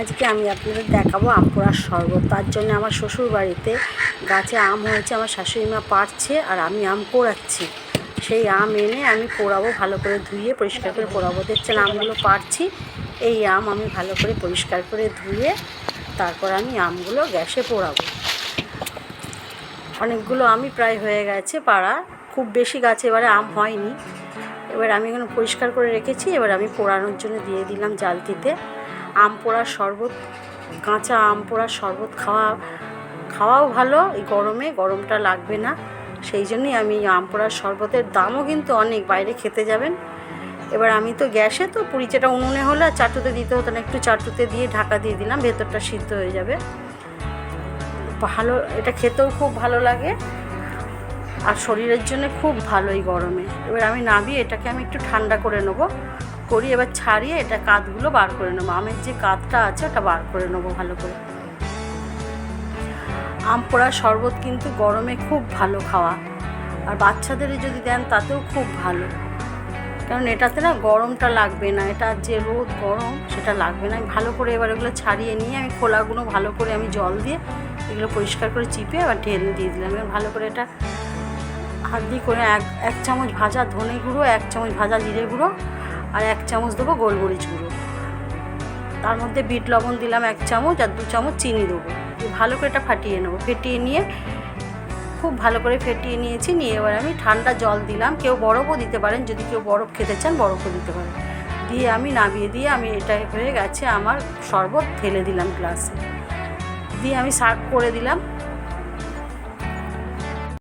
আজকে আমি আপনাদের দেখাবো আম পোড়ার শরবত। তার জন্য আমার শ্বশুর বাড়িতে গাছে আম হয়েছে, আমার শাশুড়ি মা পাড়ছে আর আমি আম পোড়াচ্ছি। সেই আম এনে আমি পোড়াবো, ভালো করে ধুয়ে পরিষ্কার করে পোড়াবো। দেখছেন আমগুলো পাড়ছি এই আম আমি ভালো করে পরিষ্কার করে ধুয়ে তারপর আমি আমগুলো গ্যাসে পোড়াবো। অনেকগুলো আমি প্রায় হয়ে গেছে পাড়া খুব বেশি গাছে এবারে আম হয়নি। এবার আমি এখানে পরিষ্কার করে রেখেছি, এবার আমি পোড়ানোর জন্য দিয়ে দিলাম জালতিতে আম পোড়ার শরবত, কাঁচা আম পোড়ার শরবত খাওয়া, খাওয়াও ভালো এই গরমে, গরমটা লাগবে না। সেই জন্যই আমি আম পোড়ার শরবতের দামও কিন্তু অনেক, বাইরে খেতে যাবেন। এবার আমি তো গ্যাসে তো পুরিচাটা উনুনে হলে আর চাটুতে দিতে হতো না, একটু চাটুতে দিয়ে ঢাকা দিয়ে দিলাম, ভেতরটা সিদ্ধ হয়ে যাবে। ভালো, এটা খেতেও খুব ভালো লাগে। আর শরীরের জন্য খুব ভালো এই গরমে। এবার আমি নামিয়ে এটাকে আমি একটু ঠান্ডা করে নেব। করি এবার ছাড়িয়ে এটা কাঁধগুলো বার করে নেব। আমের যে কাঁধটা আছে ওটা বার করে নেব ভালো করে। আম পোড়া শরবত কিন্তু গরমে খুব ভালো খাওয়া। আর বাচ্চাদের যদি দেন তাতেও খুব ভালো। কারণ এটাতে না গরমটা লাগবে না। এটা যে রোদ গরম সেটা লাগবে না। আমি ভালো করে এবার এগুলো ছাড়িয়ে নিয়ে আমি খোলাগুলো ভালো করে আমি জল দিয়ে এগুলো পরিষ্কার করে চিপে আবার ঢেলে দিয়ে দিলাম। এবার ভালো করে এটা হাত দিয়ে করে এক এক চামচ ভাজা ধনে গুঁড়ো, এক চামচ ভাজা জিরে গুঁড়ো আর এক চামচ দেবো গোলমরিচ গুঁড়ো। তার মধ্যে বিট লবণ দিলাম এক চামচ আর দু চামচ চিনি দেবো। ভালো করে এটা ফাটিয়ে নেব। ফেটিয়ে নিয়ে খুব ভালো করে ফেটিয়ে নিয়েছি। নিয়ে এবার আমি ঠান্ডা জল দিলাম। কেউ বরফও দিতে পারেন। যদি কেউ বরফ খেতে চান, বরফও দিতে পারেন। দিয়ে আমি নামিয়ে দিয়ে আমি এটা হয়ে গেছে আমার শরবত ঢেলে দিলাম গ্লাসে। দিয়ে আমি সার্ভ করে দিলাম।